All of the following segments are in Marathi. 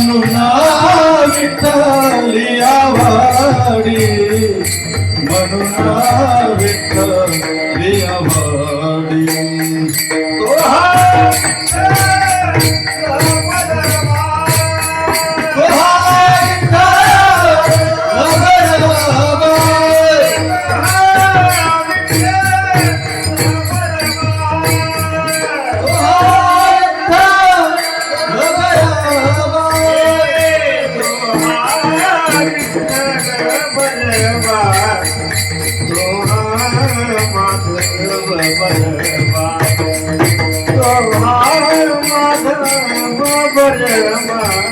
করুণা 我不能忘。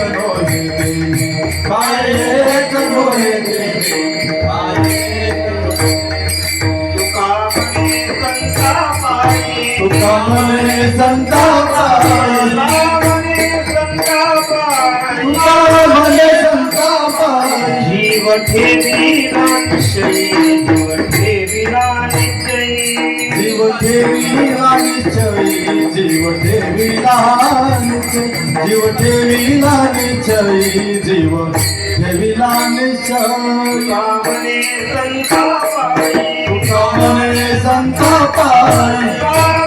एक नोहे ते काय एक नोहे ते काय एक तुका म्हणे संता पायी तुका म्हणे संता पायी तुका म्हणे संता पायी तुका म्हणे संता पायी जीव ठेवी निश्चयी जीव ठेवी निश्चयी जीव ठेवीला निश्चयी जीव ठेवीला निश्चयी जीव ठेवीला निश्चयी जीव ठेवीला निश्चयी संता पायी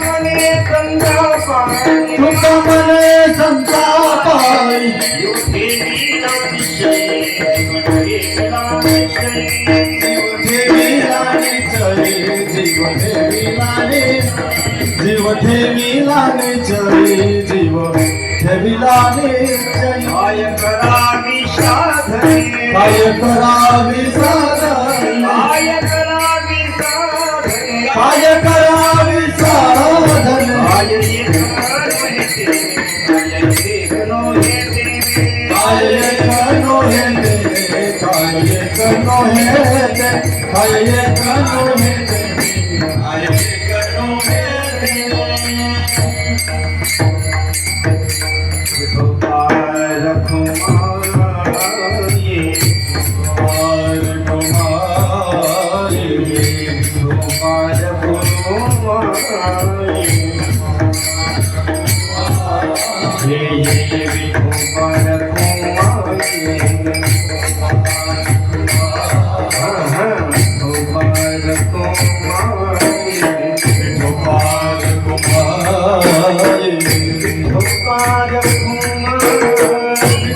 निश्चयी काय करावी साधने। काय करावी साधन। काय करावी साधने काय करावी साधन काय एक नोहे तेरे काय एक नोहे तेरे काय एक नोहे ते काय एक नोहे ते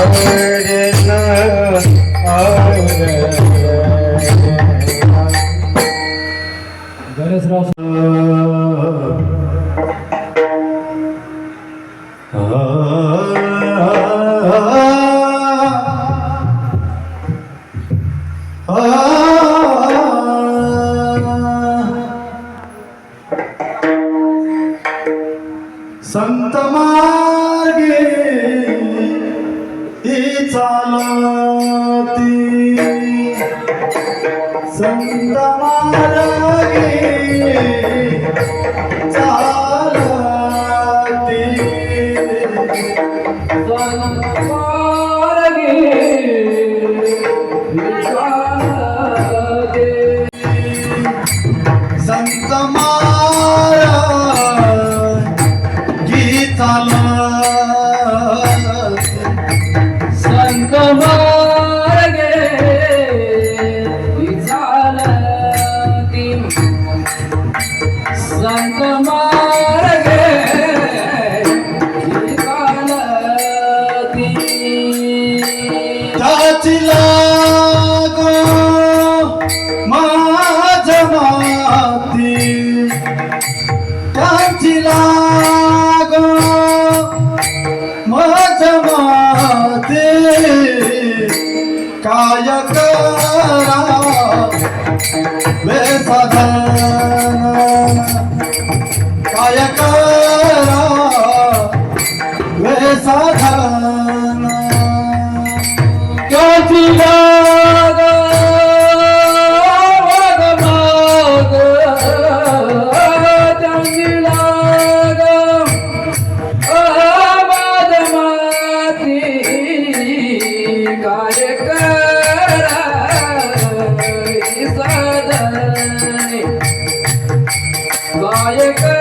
away. चालती संत त्याची लाग माझ काय करा बेसाधन ನಾಯಕ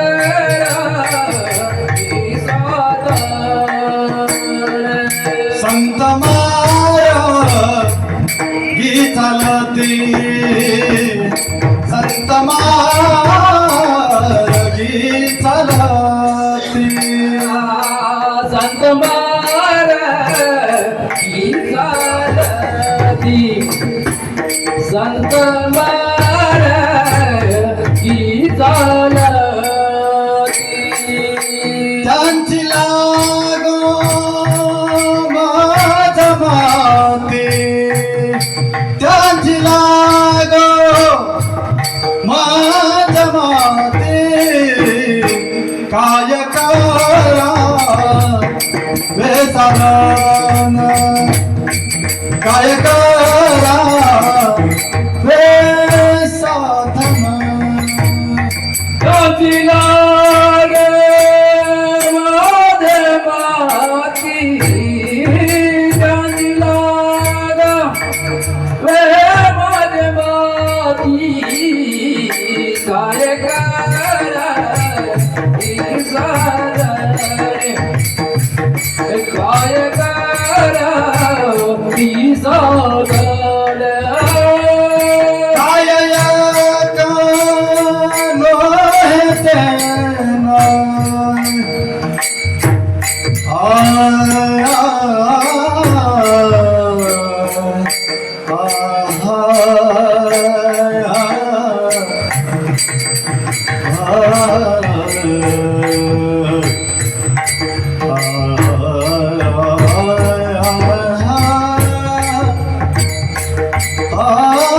Alegrar. Oh.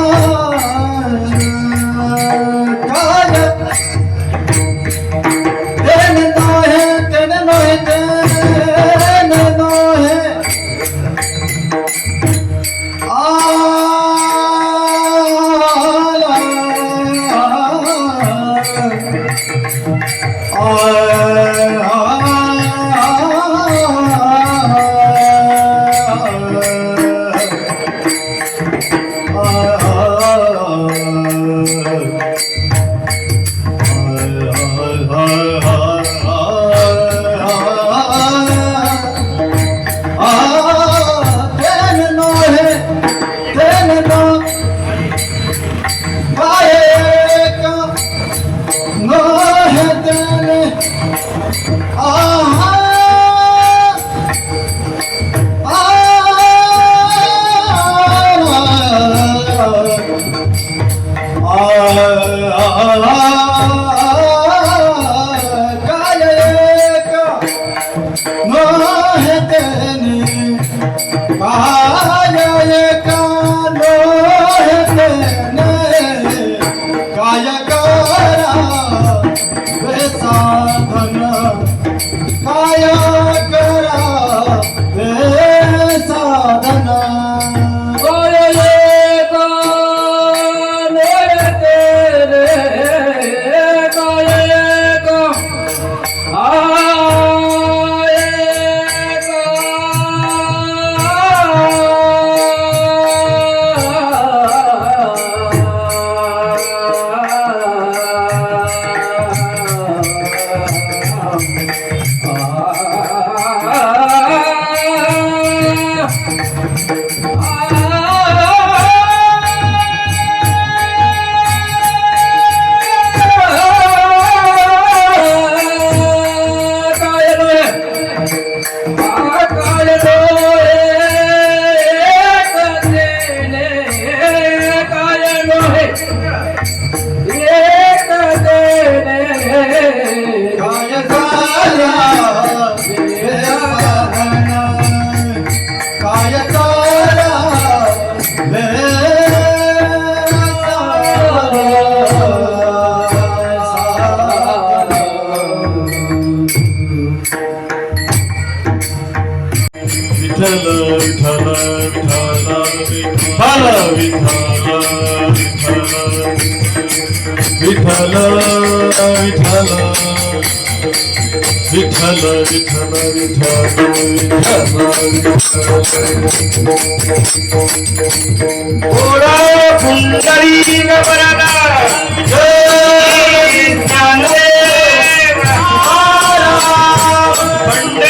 करा वे साधन खाया Oh. जन विठ्ठल विठ्ठल विठ्ठल विठ्ठल विठ्ठल विठ्ठल विठ्ठल थोडा सुंदरी नवराला जय चांगले पंडे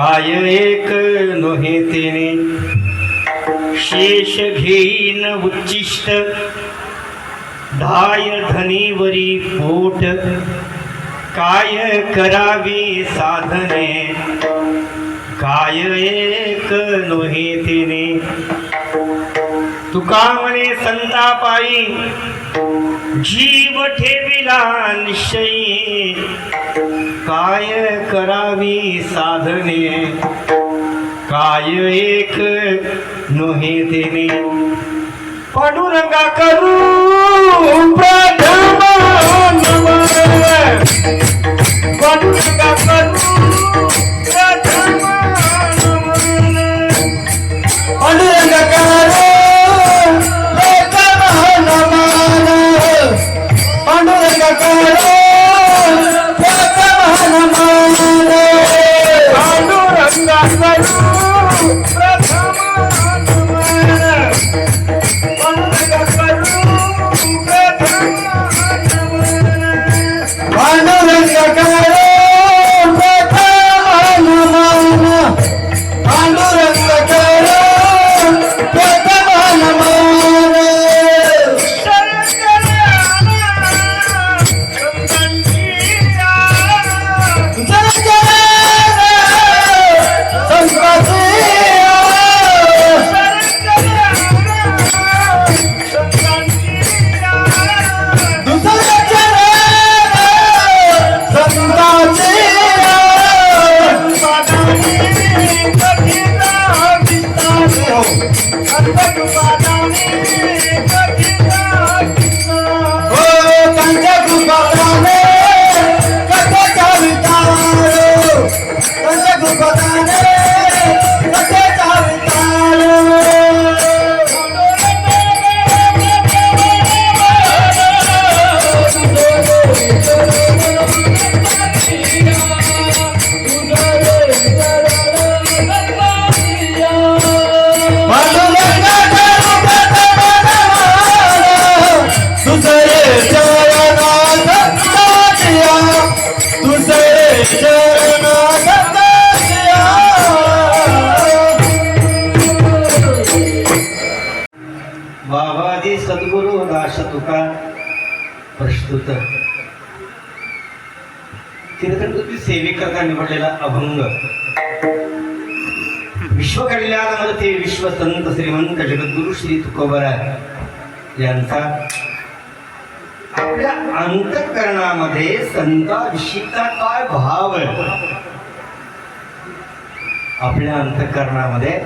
काय एक नोहे तेने? शेष घेईन उच्चिष्ट. धाय धनीवरी पोट. काय करावी साधने? काय एक नोहे तिने? तुका म्हणे संतापाई जीव ठेविला निश्चयी. काय करावी साधने? काय एक नोहे तिने नका करू प्रथम पडू पांडुरंगा करू कीर्तनकृती सेवेकरता निवडलेला अभंग. विश्व ते विश्व संत श्रीमंत जगद्गुरु श्री तुकोबराय यांचा आपल्या अंतकरणामध्ये संताविषयीचा काय भाव आहे? आपल्या अंतकरणामध्ये